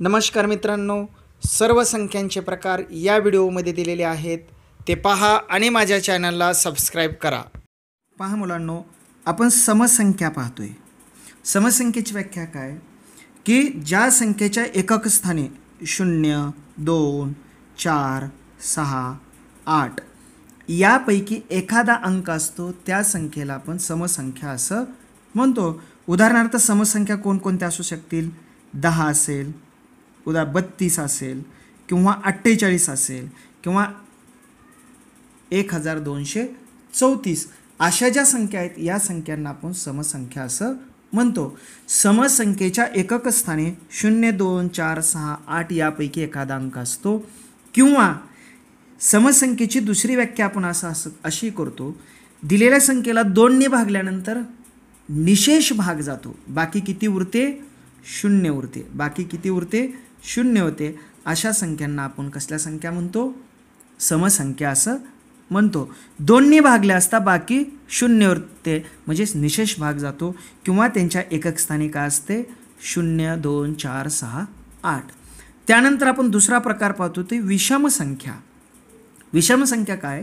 नमस्कार मित्रांनो सर्व संख्यांचे प्रकार या व्हिडिओमध्ये दिलेले आहेत. ते पहा आणि माझ्या चॅनलला सबस्क्राईब करा. पहा मुलांनो आपण समसंख्या पाहतोय. समसंख्येची व्याख्या काय? की ज्या संख्येच्या एकक स्थानी शून्य दोन चार सहा आठ यापैकी एखादा अंक असतो त्या संख्येला आपण समसंख्या असं म्हणतो. उदाहरणार्थ समसंख्या कोणकोणत्या असू शकतील? दहा असेल उदा बत्तीस असेल किंवा अठ्ठेचाळीस असेल किंवा एक हजार दोनशे चौतीस. अशा ज्या संख्या आहेत या संख्यांना आपण समसंख्या असं म्हणतो. समसंख्येच्या एकक स्थानी शून्य दोन चार सहा आठ यापैकी एखादा अंक असतो. किंवा समसंख्येची दुसरी व्याख्या आपण असं असं अशी करतो दिलेल्या संख्येला दोनने भागल्यानंतर निशेष भाग जातो. बाकी किती उरते? शून्य उरते. बाकी किती उरते? शून्य होते. अशा संख्यांना आपण कसल्या संख्या म्हणतो? समसंख्या असं म्हणतो. दोन्ही भागले असता बाकी शून्य उरते म्हणजेच निशेष भाग जातो किंवा त्यांच्या एकक स्थानी काय असते? शून्य दोन चार सहा आठ. त्यानंतर आपण दुसरा प्रकार पाहतो ते विषम संख्या विषम संख्या काय?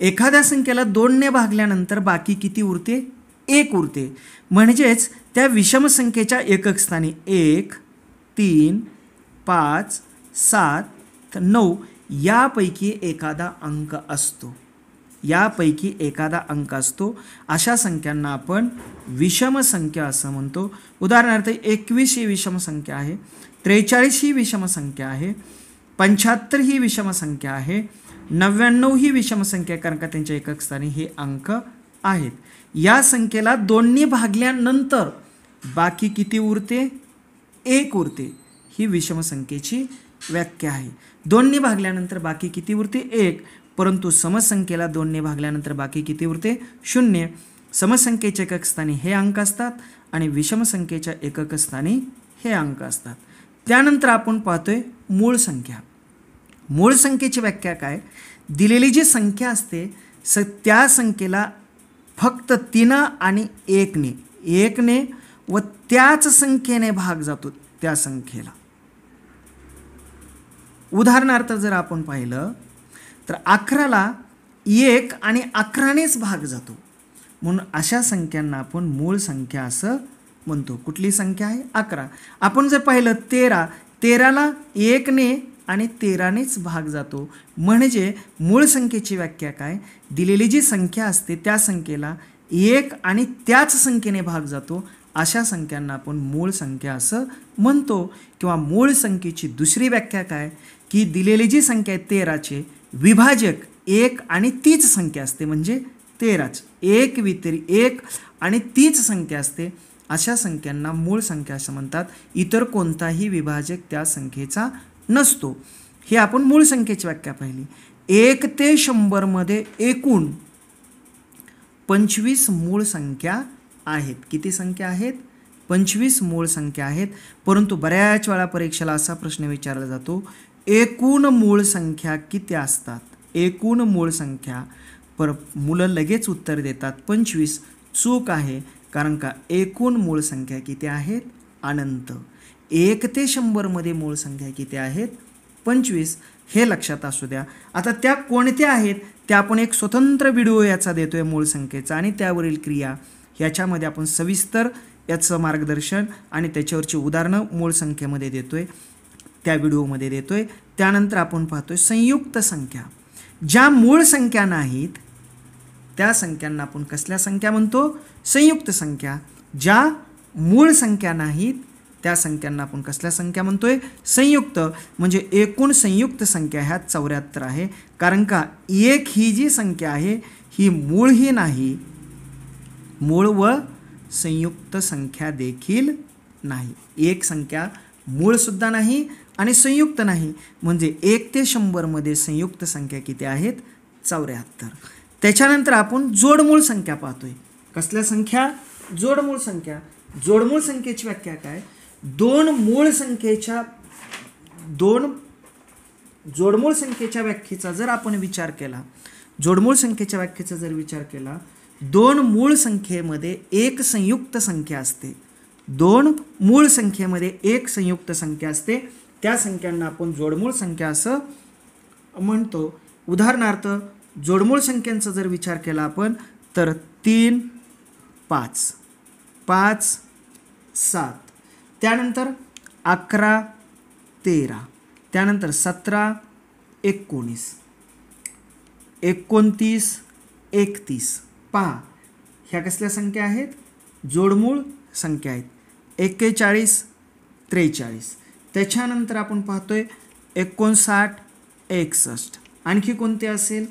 एखाद्या संख्येला दोनने भागल्यानंतर बाकी किती उरते? एक उरते. म्हणजेच त्या विषम संख्येच्या एकक स्थानी एक तीन पाच सात नऊ यापैकी एखादा अंक असतो. यापैकी एखादा अंक असतो. अशा संख्यांना आपण विषम संख्या असं म्हणतो. उदाहरणार्थ एकवीस ही विषम संख्या आहे त्रेचाळीस ही विषम संख्या आहे पंच्याहत्तर ही विषम संख्या आहे नव्याण्णव ही विषम संख्या कारण का त्यांच्या एकक स्थानी हे अंक आहेत. या संख्येला दोन्ही भागल्यानंतर बाकी किती उरते? एक उरते. ही विषमसंख्येची व्याख्या आहे. दोनने भागल्यानंतर बाकी किती उरते? एक. परंतु समसंख्येला दोनने भागल्यानंतर बाकी किती उरते? शून्य. समसंख्येच्या एकक स्थानी हे अंक असतात आणि विषमसंख्येच्या एकक स्थानी हे अंक असतात. त्यानंतर आपण पाहतोय मूळ संख्या. मूळ संख्येची व्याख्या काय? दिलेली जी संख्या असते स त्या संख्येला फक्त तिनं आणि एकने एकने व त्याच संख्येने भाग जातो त्या संख्येला. उदाहरणार्थ जर आपण पाहिलं तर अकराला एक आणि अकरानेच भाग जातो. म्हणून अशा संख्यांना आपण मूळ संख्या असं म्हणतो. कुठली संख्या आहे? अकरा. आपण जर पाहिलं तेरा. तेराला एकने आणि तेरानेच भाग जातो. म्हणजे मूळ संख्येची व्याख्या काय? दिलेली जी संख्या असते त्या संख्येला एक आणि त्याच संख्येने भाग जातो. अशा संख्यांना आपण मूळ संख्या असं म्हणतो. किंवा मूळ संख्येची दुसरी व्याख्या काय? की दिलेली जी संख्या आहे तेराचे विभाजक एक आणि तीच संख्या असते म्हणजे तेराच. एक वितरी एक आणि तीच संख्या असते. अशा संख्यांना मूळ संख्या असं म्हणतात. इतर कोणताही विभाजक त्या संख्येचा नसतो. हे आपण मूळ संख्येची व्याख्या पाहिली. एक ते शंभरमध्ये एकूण पंचवीस मूळ संख्या आहेत. किती संख्या आहेत? पंचवीस मूळ संख्या आहेत. परंतु बऱ्याच वेळा परीक्षेला असा प्रश्न विचारला जातो एकूण मूळ संख्या किती असतात? एकूण मूळ संख्या पर मुलं लगेच उत्तर देतात. पंचवीस चूक आहे कारण का एकूण मूळ संख्या किती आहेत? अनंत. एक ते शंभरमध्ये मूळ संख्या किती आहेत? पंचवीस. हे लक्षात असू द्या. आता त्या कोणत्या आहेत? त्या आपण एक स्वतंत्र व्हिडिओ याचा देतो आहे मूळ संख्येचा आणि त्यावरील क्रिया. ह्याच्यामध्ये आपण सविस्तर याचं मार्गदर्शन आणि त्याच्यावरची उदाहरणं मूळ संख्येमध्ये देतो आहे त्या व्हिडिओमध्ये देतो आहे त्यानंतर आपण पाहतोय संयुक्त संख्या. ज्या मूळ संख्या नाहीत त्या संख्यांना आपण कसल्या संख्या म्हणतो? संयुक्त संख्या. ज्या मूळ संख्या नाहीत त्या संख्यांना आपण कसल्या संख्या म्हणतोय? संयुक्त. म्हणजे एकूण संयुक्त संख्या ह्या चौऱ्याहत्तर आहे. कारण का? एक ही जी संख्या आहे ही मूळ ही नाही. मूळ व संयुक्त संख्या देखील नाही. एक संख्या मूळसुद्धा नाही आणि संयुक्त नाही म्हणजे एक ते शंभरमध्ये संयुक्त संख्या किती आहेत? चौऱ्याहत्तर. त्याच्यानंतर आपण जोडमूळ संख्या पाहतोय. कसल्या संख्या? जोडमूळ संख्या. जोडमूळ संख्येची व्याख्या काय? दोन मूळ संख्येच्या दोन जोडमूळ संख्येच्या व्याख्येचा जर आपण विचार केला जोडमूळ संख्येच्या व्याख्येचा जर विचार केला दोन मूळ संख्येमध्ये एक संयुक्त संख्या असते. दोन मूळ संख्येमध्ये एक संयुक्त संख्या असते. त्या संख्यांना आपण जोडमूळ संख्या असं म्हणतो. उदाहरणार्थ जोडमूळ संख्यांचा जर विचार केला आपण तर तीन पाच. पाच सात. त्यानंतर अकरा तेरा. त्यानंतर सतरा एकोणीस. एकोणतीस एकतीस. पहा ह्या कसल्या संख्या आहेत? जोडमूळ संख्या आहेत. एक्केचाळीस त्रेचाळीस. त्याच्यानंतर आपण पाहतोय एकोणसाठ एकसष्ट. आणखी कोणते असेल?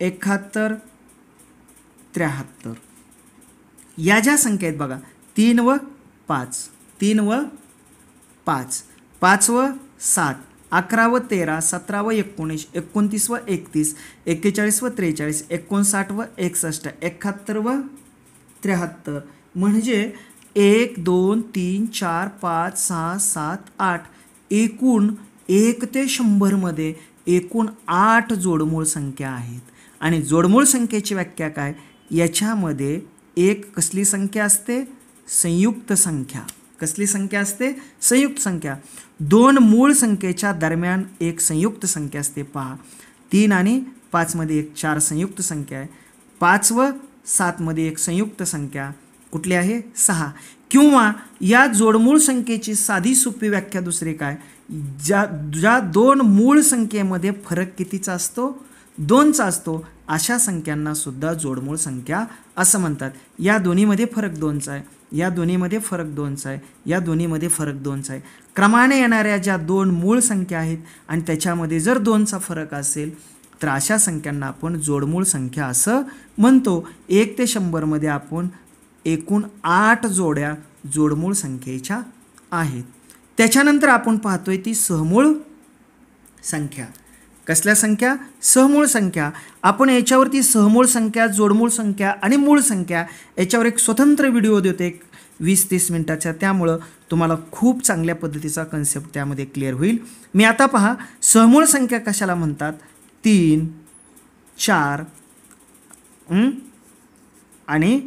एकाहत्तर त्र्याहत्तर. या ज्या संख्या आहेत बघा तीन व पाच तीन व पाच पाच व सात अकरा व तेरा सतरा व एकोणीस एकोणतीस व एकतीस एक्केचाळीस व त्रेचाळीस एकोणसाठ व एकसष्ट एकाहत्तर व त्र्याहत्तर. म्हणजे एक दोन तीन चार पाच सहा सात आठ एकूण एक ते शंभरमध्ये एकूण आठ जोडमूळ संख्या आहेत. आणि जोडमूळ संख्येची व्याख्या काय? याच्यामध्ये एक कसली संख्या असते? संयुक्त संख्या. कसली संख्या असते? संयुक्त संख्या. दोन मूळ संख्येच्या दरम्यान एक संयुक्त संख्या असते. पहा. तीन आणि पाचमध्ये एक चार संयुक्त संख्या आहे. पाच व सातमध्ये एक संयुक्त संख्या. कुठली आहे? सहा. किंवा या जोडमूळ संख्येची साधी सोपी व्याख्या दुसरी काय? ज्या ज्या दोन मूळ संख्येमध्ये फरक कितीचा असतो? दोनचा असतो. अशा संख्यांना सुद्धा जोडमूळ संख्या असं म्हणतात. या दोन्हीमध्ये फरक दोनचा आहे. या दोन्हीमध्ये फरक दोनचा आहे. या दोन्हीमध्ये फरक दोनचा आहे. क्रमाने येणाऱ्या ज्या दोन मूळ संख्या आहेत आणि त्याच्यामध्ये जर दोनचा फरक असेल तर अशा संख्यांना आपण जोडमूळ संख्या असं म्हणतो. एक ते शंभरमध्ये आपण एकूण आठ जोड्या जोडमूळ संख्येच्या आहेत. त्याच्यानंतर आपण पाहतोय ती सहमूळ संख्या. कसल्या संख्या? सहमूळ संख्या. आपण याच्यावरती सहमूळ संख्या जोडमूळ संख्या आणि मूळ संख्या याच्यावर एक स्वतंत्र व्हिडिओ देतो एक वीस तीस मिनटाचा. त्यामुळं तुम्हाला खूप चांगल्या पद्धतीचा कन्सेप्ट त्यामध्ये क्लिअर होईल. मी आता पहा सहमूळ संख्या कशाला म्हणतात? तीन चार आणि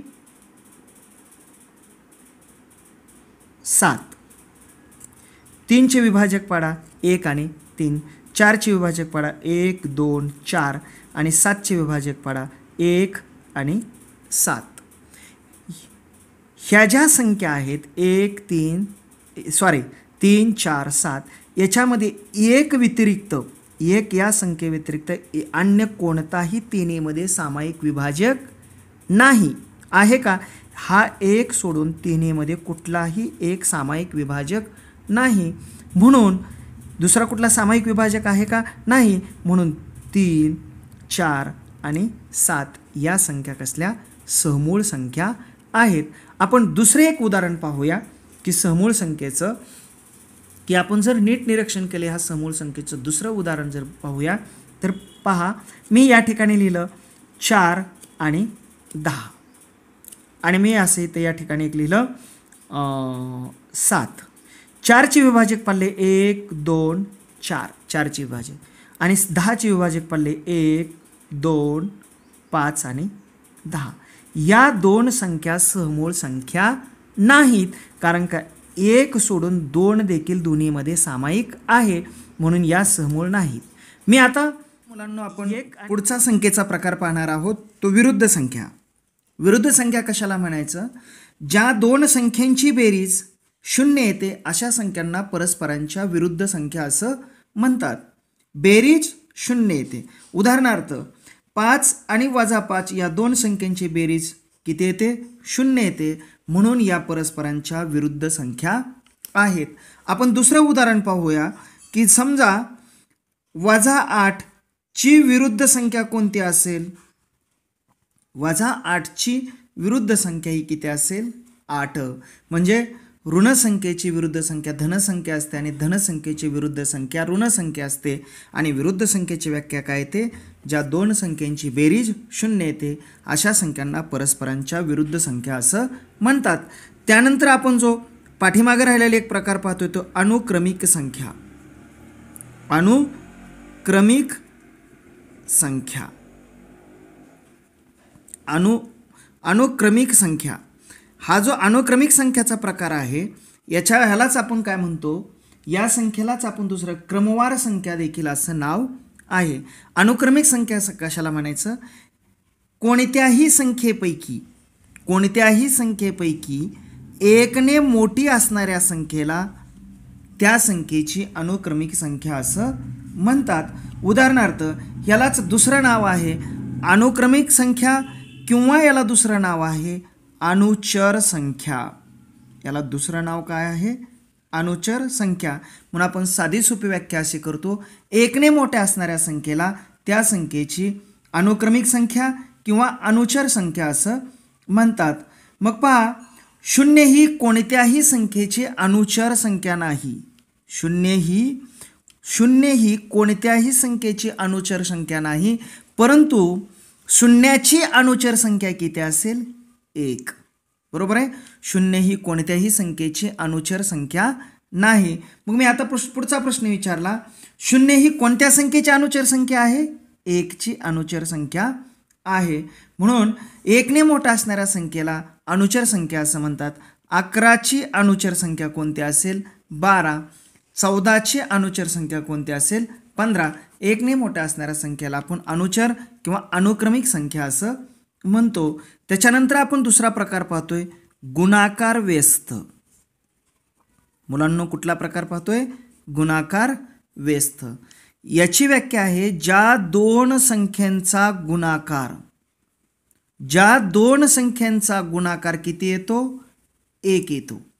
सात. तीनचे विभाजक पाडा एक आणि तीन. चारचे विभाजक पाडा एक दोन चार आणि सातचे विभाजक पाडा एक आणि सात. ह्या ज्या संख्या आहेत एक तीन सॉरी तीन चार सात याच्यामध्ये एक व्यतिरिक्त एक या संख्येव्यतिरिक्त अन्य कोणताही तिन्हीमध्ये सामायिक विभाजक नाही. आहे का? हा एक सोडून तिन्हीमध्ये कुठलाही एक सामायिक विभाजक नाही. म्हणून दुसरा कुठला सामायिक विभाजक आहे का? नाही. म्हणून तीन चार आणि सात या संख्या कसल्या? सहमूळ संख्या आहेत. आपण दुसरे एक उदाहरण पाहूया की सहमूळ संख्येचं की आपण जर नीट निरीक्षण केले ह्या समूळ संख्येचं दुसरं उदाहरण जर पाहूया तर पहा मी या ठिकाणी लिहिलं चार आणि दहा. आणि मी असं इथं या ठिकाणी एक लिहिलं सात. चारचे विभाजक पाडले एक दोन चार. चारचे विभाजक. आणि दहाचे विभाजक पाडले एक दोन पाच आणि दहा. या दोन संख्या सहमूळ संख्या नाहीत कारण का एक सोडून दोन देखील दोन्हीमध्ये सामायिक आहे म्हणून या सहमूळ नाहीत. मी आता मुलांना आपण एक पुढचा संख्येचा प्रकार पाहणार आहोत तो विरुद्ध संख्या. विरुद्ध संख्या कशाला म्हणायचं? ज्या दोन संख्यांची बेरीज शून्य येते अशा संख्यांना परस्परांच्या विरुद्ध संख्या असं म्हणतात. बेरीज शून्य येते. उदाहरणार्थ पाच आणि वजा पाच या दोन संख्यांची बेरीज किती येते? शून्य येते. म्हणून या परस्परांच्या विरुद्ध संख्या आहेत. आपण दुसरं उदाहरण पाहूया की समजा वजा आठची विरुद्ध संख्या कोणती असेल? वजा आठची विरुद्ध संख्या ही किती असेल? आठ. म्हणजे ऋणसंख्येची विरुद्ध संख्या धनसंख्या असते आणि धनसंख्येची विरुद्ध संख्या ऋणसंख्या असते. आणि विरुद्ध संख्येची व्याख्या काय येते? ज्या दोन संख्यांची बेरीज शून्य येते अशा संख्यांना परस्परांच्या विरुद्ध संख्या असं म्हणतात. त्यानंतर आपण जो पाठीमागे राहिलेला एक प्रकार पाहतोय तो अनुक्रमिक संख्या. अनुक्रमिक संख्या. अनु अनुक्रमिक संख्या. हा जो अनुक्रमिक संख्याचा प्रकार आहे याच्या ह्यालाच आपण काय म्हणतो? या संख्येलाच आपण दुसरं क्रमवार संख्या देखील असं नाव आहे. अनुक्रमिक संख्या स- कशाला म्हणायचं? कोणत्याही संख्येपैकी कोणत्याही संख्येपैकी एकने मोठी असणाऱ्या संख्येला त्या संख्येची अनुक्रमिक संख्या असं म्हणतात. उदाहरणार्थ यालाच दुसरं नाव आहे अनुक्रमिक संख्या किंवा याला दुसरं नाव आहे अनुचर संख्या. याला दुसरं नाव काय आहे? अनुचर संख्या. म्हणून आपण साधी सोपी व्याख्या अशी करतो. एकने मोठ्या असणाऱ्या संख्येला त्या संख्येची अनुक्रमिक संख्या किंवा अनुचर संख्या असं म्हणतात. मग पहा शून्य ही कोणत्याही संख्येची अनुचर संख्या नाही. शून्य ही शून्य ही कोणत्याही संख्येची अनुचर संख्या नाही. परंतु शून्याची अनुचर संख्या किती असेल? एक. बरोबर आहे? शून्य ही कोणत्याही संख्येची अनुचर संख्या नाही. मग मी आता प्रश्न पुढचा प्रश्न विचारला. शून्य ही कोणत्या संख्येची अनुचर संख्या आहे? एकची अनुचर संख्या आहे. म्हणून एकने मोठा असणाऱ्या संख्येला अनुचर संख्या असं म्हणतात. अकराची अनुचर संख्या कोणती असेल? बारा. चौदाची अनुचर संख्या कोणती असेल? पंधरा. एकने मोठ्या असणाऱ्या संख्येला आपण अनुचर किंवा अनुक्रमिक संख्या असं म्हणतो. त्याच्यानंतर आपण दुसरा प्रकार पाहतोय. गुणाकार व्यस्त. मुलांना कुठला प्रकार पाहतोय? गुणाकार व्यस्त. याची व्याख्या आहे ज्या दोन संख्यांचा गुणाकार ज्या दोन संख्यांचा गुणाकार किती येतो? एक येतो.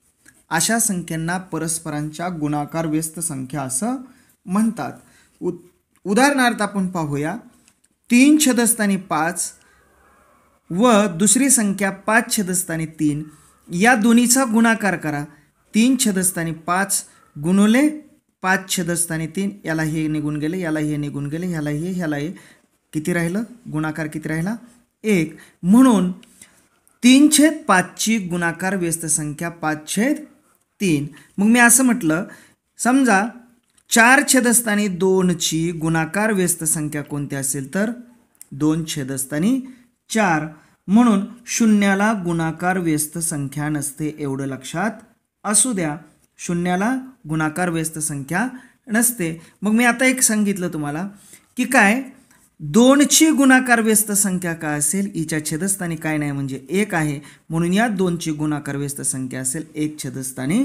अशा संख्यांना परस्परांच्या गुणाकार व्यस्त संख्या असं म्हणतात. उ उदाहरणार्थ आपण पाहूया. तीन छदस्थानी पाच व दुसरी संख्या पाच छदस्थानी तीन. या दोन्हीचा गुणाकार करा. तीन छदस्थानी पाच गुणवले पाच छदस्थानी तीन. याला हे निघून गेले याला हे निघून गेले ह्याला हे ह्याला हे. किती राहिलं? गुणाकार किती राहिला? एक. म्हणून तीन छेद पाचची गुणाकार व्यस्त संख्या पाच छेद तीन. मग मी असं म्हटलं समजा चार छेदस्थानी दोनची गुणाकार व्यस्त संख्या कोणती असेल तर? दोन छेदस्थानी चार. म्हणून शून्याला गुणाकार व्यस्त संख्या नसते एवढं लक्षात असू द्या. शून्याला गुणाकार व्यस्त संख्या नसते. मग मी आता एक सांगितलं तुम्हाला की काय? दोनची गुणाकार व्यस्त संख्या काय असेल? हिच्या छेदस्थानी काय नाही म्हणजे एक आहे. म्हणून या दोनची गुणाकार व्यस्त संख्या असेल. एक छेदस्थानी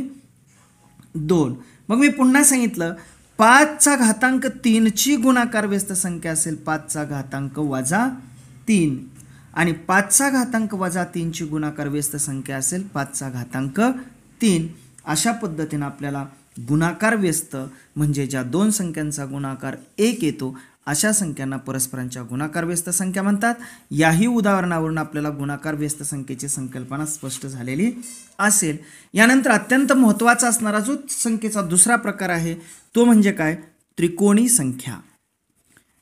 दोन. मग मी पुन्हा सांगितलं पाचचा घातांक तीनची गुणाकार व्यस्त संख्या असेल पाचचा घातांक वजा तीन. आणि पाचचा घातांक वजा तीनची गुणाकार व्यस्त संख्या असेल पाचचा घातांक तीन. अशा पद्धतीनं आपल्याला गुणाकार व्यस्त म्हणजे ज्या दोन संख्यांचा गुणाकार एक येतो अशा संख्यांना परस्परांच्या गुणाकार व्यस्त संख्या म्हणतात. याही उदाहरणावरून आपल्याला गुणाकार व्यस्त संख्येची संकल्पना स्पष्ट झालेली असेल. यानंतर अत्यंत महत्त्वाचा असणारा जो संख्येचा दुसरा प्रकार आहे तो म्हणजे काय? त्रिकोणी संख्या.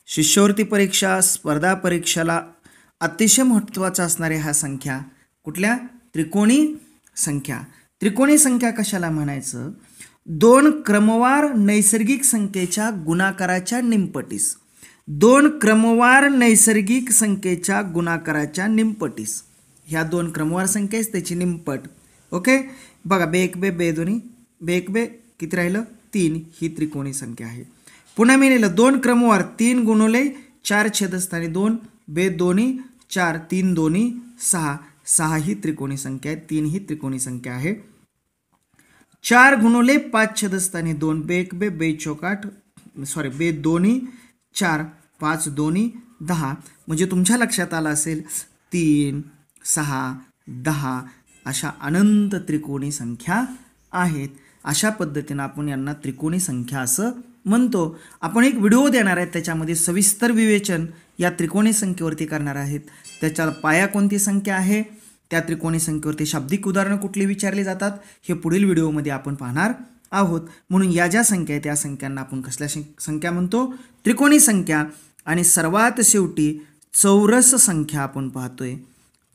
शिष्यवृत्ती परीक्षा स्पर्धा परीक्षेला अतिशय महत्त्वाचा असणाऱ्या ह्या संख्या कुठल्या? त्रिकोणी संख्या. त्रिकोणी संख्या कशाला म्हणायचं? दोन क्रमवार नैसर्गिक संख्येच्या गुणाकाराच्या निमपटीस. दोन क्रमवार नैसर्गिक संख्येच्या गुणाकाराच्या निमपटीस. ह्या दोन क्रमवार संख्या त्याची निमपट. ओके? बघा बे एक बे बे दोन्ही. बे एक बे किती राहिलं? तीन. ही त्रिकोणी संख्या आहे. पुन्हा मी लिहिलं दोन क्रमवार तीन गुणवले चार छेदस्थानी दोन बे दोन्ही चार तीन दोन्ही सहा. सहा ही त्रिकोणी संख्या आहे तीन ही त्रिकोणी संख्या आहे. चार गुणवले पाच छेदस्थानी दोन बे एक बे बे चौकाट सॉरी बे दोन्ही चार पाच दोन्ही दहा. म्हणजे तुमच्या लक्षात आलं असेल तीन सहा दहा अशा अनंत त्रिकोणी संख्या आहेत. अशा पद्धतीनं आपण यांना त्रिकोणी संख्या असं म्हणतो. आपण एक व्हिडिओ देणार आहे त्याच्यामध्ये सविस्तर विवेचन या त्रिकोणी संख्येवरती करणार आहेत. त्याच्या पाया कोणती संख्या आहे? त्या त्रिकोणी संख्येवरती शाब्दिक उदाहरणं कुठली विचारली जातात? हे पुढील व्हिडिओमध्ये आपण पाहणार आहोत. म्हणून या ज्या संख्या आहेत त्या संख्यांना आपण कसल्या शं- संख्या म्हणतो? त्रिकोणी संख्या. आणि सर्वात शेवटी चौरस संख्या आपण पाहतोय.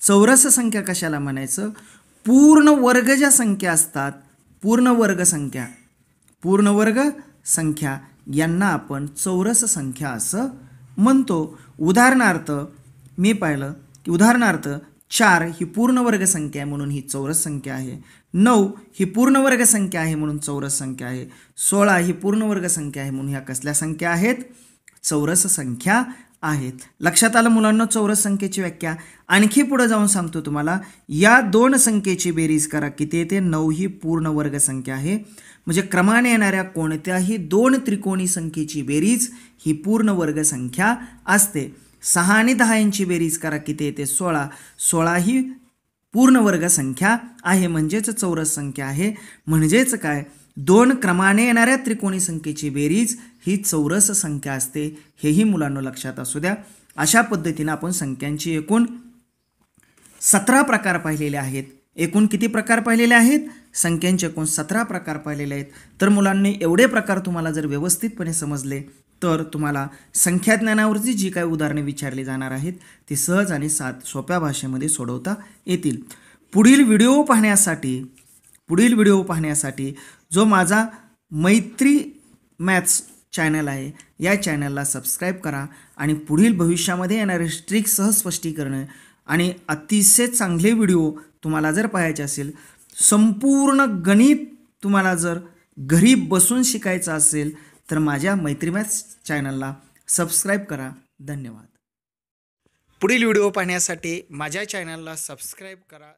चौरस संख्या कशाला म्हणायचं? पूर्ण वर्ग ज्या संख्या असतात पूर्ण वर्ग संख्या. पूर्ण वर्ग संख्या. यांना आपण चौरस संख्या असं म्हणतो. उदाहरणार्थ मी पाहिलं की उदाहरणार्थ चार ही पूर्ण वर्ग संख्या आहे म्हणून ही चौरस संख्या आहे. नऊ ही पूर्ण वर्ग संख्या आहे म्हणून चौरस संख्या आहे. सोळा ही पूर्ण वर्ग संख्या आहे म्हणून ह्या कसल्या संख्या आहेत? चौरस संख्या आहेत. लक्षात आलं मुलांना चौरस संख्येची व्याख्या? आणखी पुढे जाऊन सांगतो तुम्हाला या दोन संख्येची बेरीज करा किती येते? नऊ ही पूर्ण वर्ग संख्या आहे. म्हणजे क्रमाने येणाऱ्या कोणत्याही दोन त्रिकोणी संख्येची बेरीज ही पूर्ण वर्ग संख्या असते. सहा आणि दहा यांची बेरीज करा किती येते? सोळा. सोळा ही पूर्ण वर्ग संख्या आहे म्हणजेच चौरस संख्या आहे. म्हणजेच काय? दोन क्रमाने येणाऱ्या त्रिकोणी संख्येची बेरीज ही चौरस संख्या असते. हेही मुलांना लक्षात असू द्या. अशा पद्धतीनं आपण संख्यांची एकूण सतरा प्रकार पाहिलेले आहेत. एकूण किती प्रकार पाहिलेले आहेत? संख्यांचे एकूण सतरा प्रकार पाहिलेले आहेत. तर मुलांनी एवढे प्रकार तुम्हाला जर व्यवस्थितपणे समजले तर तुम्हाला संख्याज्ञानावरची जी काही उदाहरणे विचारली जाणार आहेत ती सहज आणि सात सोप्या भाषेमध्ये सोडवता येतील. पुढील व्हिडिओ पाहण्यासाठी पुढील व्हिडिओ पाहण्यासाठी जो माझा मैत्री मॅथ्स चॅनल आहे या चॅनलला सबस्क्राईब करा आणि पुढील भविष्यामध्ये येणारे स्ट्रिक्ट सह स्पष्टीकरण आणि अतिशय चांगले व्हिडिओ तुम्हाला जर पाहायचे असेल संपूर्ण गणित तुम्हाला जर घरी बसून शिकायचं असेल तर माझ्या मैत्री मॅथ्स चॅनलला सबस्क्राईब करा. धन्यवाद. पुढील व्हिडिओ पाहण्यासाठी माझ्या चॅनलला सबस्क्राईब करा.